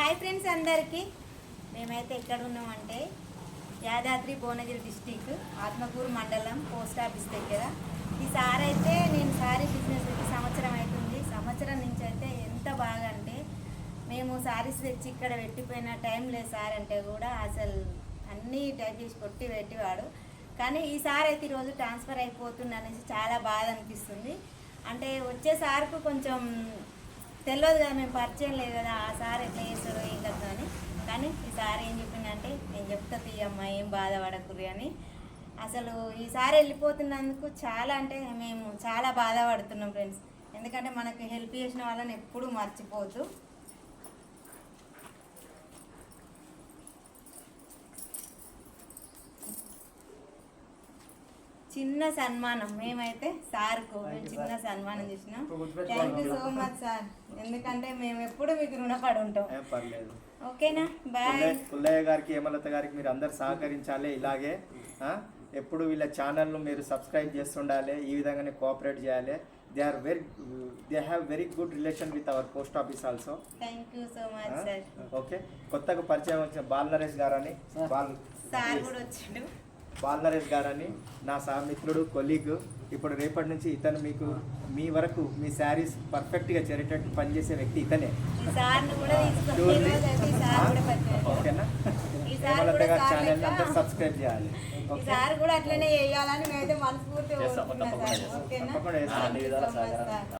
Hi friends అందరికీ. మేమైతే ఎక్కడ ఉన్నామంటే యాదాద్రి భువనగిరి డిస్టిక్ ఆత్మకూరు మండలం పోస్ట్ ఆఫీస్ దగ్గర. ఈ సార్ అయితే నేను సారీ బిజినెస్ సంవత్సరం అవుతుంది. సంవత్సరం నుంచి అయితే ఎంత బాగా అంటే మేము సారీస్ తెచ్చి ఇక్కడ పెట్టిపోయిన టైం లేదు సార్ అంటే కూడా అసలు అన్నీ టైప్ చేసి కొట్టి పెట్టేవాడు. కానీ ఈ అయితే ఈరోజు ట్రాన్స్ఫర్ అయిపోతుంది అనేసి చాలా బాధ అనిపిస్తుంది. అంటే వచ్చే సార్కు కొంచెం తెలియదు కదా మేము పరిచయం లేదు కదా ఆ సార్ ఎట్లా చేస్తాడో ఏం కదా అని. కానీ ఈ సార్ ఏం చెప్పిందంటే నేను చెప్తా తీయమ్మా ఏం బాధపడకుర్రి అని. అసలు ఈసారి వెళ్ళిపోతున్నందుకు చాలా అంటే మేము చాలా బాధపడుతున్నాం ఫ్రెండ్స్. ఎందుకంటే మనకి హెల్ప్ చేసిన వాళ్ళని ఎప్పుడూ మర్చిపోతూ చిన్న సన్మానం. మేమైతే సార్కు మేము చిన్న సన్మానం చేసినాం. Thank you so much sir ఎందుకంటే మేము ఎప్పుడు మీకు రుణపడి ఉంటాం ఓకేనా? బాయ్ పుల్లయ్య- గారికి హేమలత గారికి మీరు అందరు సహకరించాలి ఇలాగే? ఎప్పుడు వీళ్ళ ఛానల్ను మీరు సబ్స్క్రైబ్ చేస్తుండాలి ఈ విధంగానే కోఆపరేట్ చేయాలి. They are very they have very good relation with our post office also thank you so much sir okay. కొత్తగా పరిచయం వచ్చిన బాల్ నరేష్ గారని బాల్ సార్ కూడా వచ్చిండు. బాల్ నరేష్ గారని నా సహమిత్రుడు కొలీగ్. ఇప్పుడు రేపటి నుంచి ఇతను మీకు మీ వరకు మీ శారీస్ పర్ఫెక్ట్గా చేరేటట్టు పనిచేసే వ్యక్తి ఇతనే. ఓకేనా? హేమలత గారి ఛానల్ అందరూ సబ్స్క్రైబ్ చేయాలి. తప్పకుండా సార్. చేస్తాం. ఓకేనా? తప్పకుండా చేస్తాం. Thank you అన్ని విధాల so much, సహకారం. sir.